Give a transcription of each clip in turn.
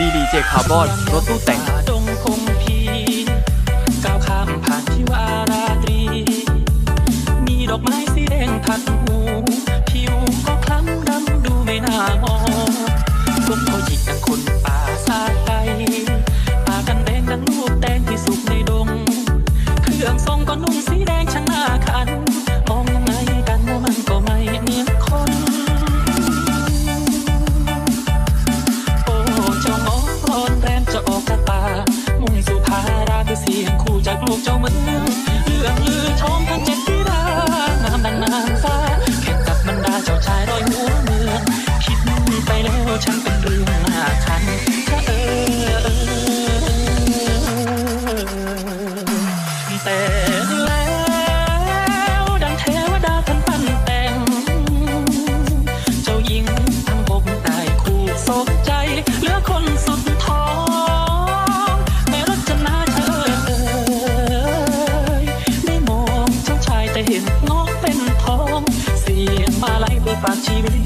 ดีดีเจคาร์บอนรถตู้แต่ง แต่เห็นงอกเป็นทอง เสียงมาไหลเพื่อฝากชีวิต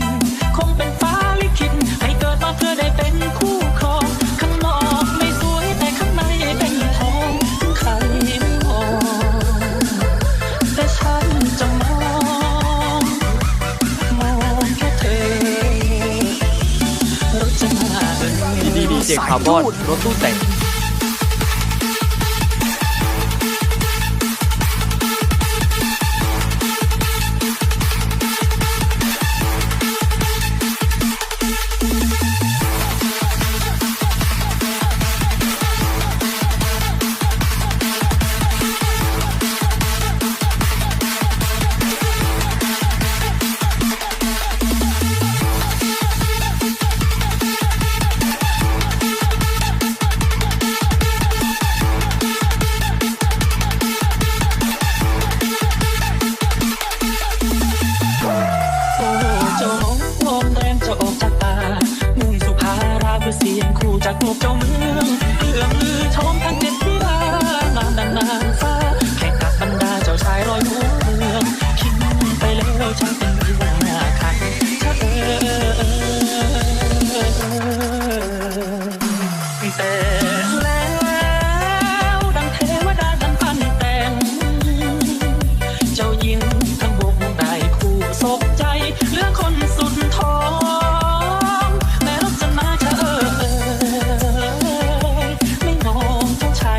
คงเป็นฟ้าลิขิตให้เกิดมาเพื่อได้เป็นคู่ครองข้างนอกไม่สวยแต่ข้างในเป็นทองถึงใครไมองแต่ฉันจะมองมองแค่เธอรถจะมาเดินดีดีเจคาร์บอนรถตู้แต่ง giặc trong nước.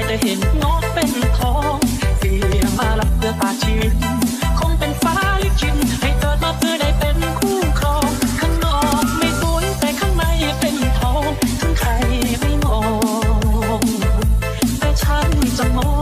ได้เห็นงอเป็นทองเสียมาลับเพื่อตาชีวิตคงเป็นฟ้าลิขิตให้เกิดมาเพื่อได้เป็นคู่ครอง ข้างนอกไม่สวยแต่ข้างในเป็นทองทั้งใครไม่มองแต่ฉันจะมอง